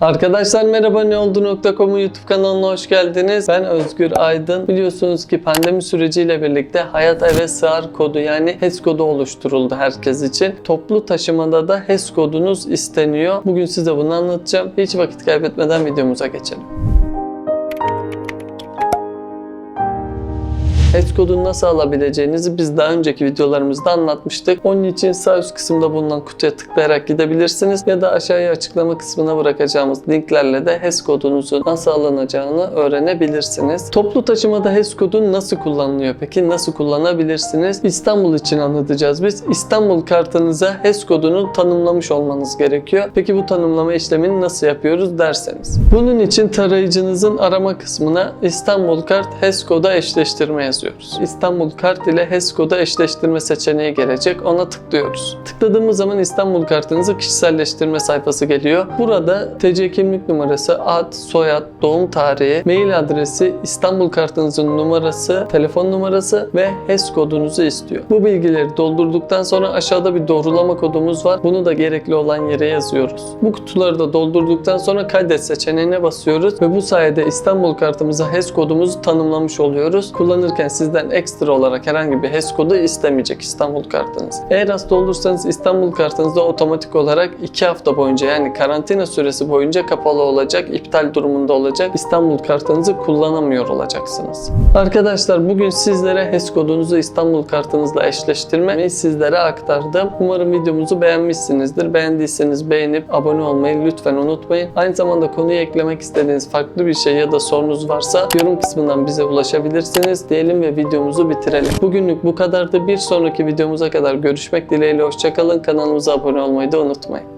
Arkadaşlar merhaba ne oldu.com'un YouTube kanalına hoş geldiniz. Ben Özgür Aydın. Biliyorsunuz ki pandemi süreciyle birlikte Hayat Eve Sığar kodu yani HES kodu oluşturuldu herkes için. Toplu taşımada da HES kodunuz isteniyor. Bugün size bunu anlatacağım. Hiç vakit kaybetmeden videomuza geçelim. HES kodunu nasıl alabileceğinizi biz daha önceki videolarımızda anlatmıştık. Onun için sağ üst kısımda bulunan kutuya tıklayarak gidebilirsiniz ya da aşağıya açıklama kısmına bırakacağımız linklerle de HES kodunuzu nasıl alınacağını öğrenebilirsiniz. Toplu taşımada HES kodu nasıl kullanılıyor peki? Nasıl kullanabilirsiniz? İstanbul için anlatacağız biz. İstanbul kartınıza HES kodunu tanımlamış olmanız gerekiyor. Peki bu tanımlama işlemini nasıl yapıyoruz derseniz. Bunun için tarayıcınızın arama kısmına İstanbul kart HES koda eşleştirme yazıyoruz. İstanbul kart ile HES koda eşleştirme seçeneği gelecek. Ona tıklıyoruz. Tıkladığımız zaman İstanbul kartınızı kişiselleştirme sayfası geliyor. Burada TC kimlik numarası, ad, soyad, doğum tarihi, mail adresi, İstanbul kartınızın numarası, telefon numarası ve HES kodunuzu istiyor. Bu bilgileri doldurduktan sonra aşağıda bir doğrulama kodumuz var. Bunu da gerekli olan yere yazıyoruz. Bu kutuları da doldurduktan sonra kaydet seçeneğine basıyoruz ve bu sayede İstanbul kartımıza HES kodumuzu tanımlamış oluyoruz. Kullanırken sizden ekstra olarak herhangi bir HES kodu istemeyecek İstanbul kartınız. Eğer hasta olursanız İstanbul kartınızda otomatik olarak 2 hafta boyunca yani karantina süresi boyunca kapalı olacak, iptal durumunda olacak. İstanbul kartınızı kullanamıyor olacaksınız. Arkadaşlar bugün sizlere HES kodunuzu İstanbul kartınızla eşleştirmeyi sizlere aktardım. Umarım videomuzu beğenmişsinizdir. Beğendiyseniz beğenip abone olmayı lütfen unutmayın. Aynı zamanda konuya eklemek istediğiniz farklı bir şey ya da sorunuz varsa yorum kısmından bize ulaşabilirsiniz. Diyelim ve videomuzu bitirelim. Bugünlük bu kadardı. Bir sonraki videomuza kadar görüşmek dileğiyle. Hoşçakalın. Kanalımıza abone olmayı da unutmayın.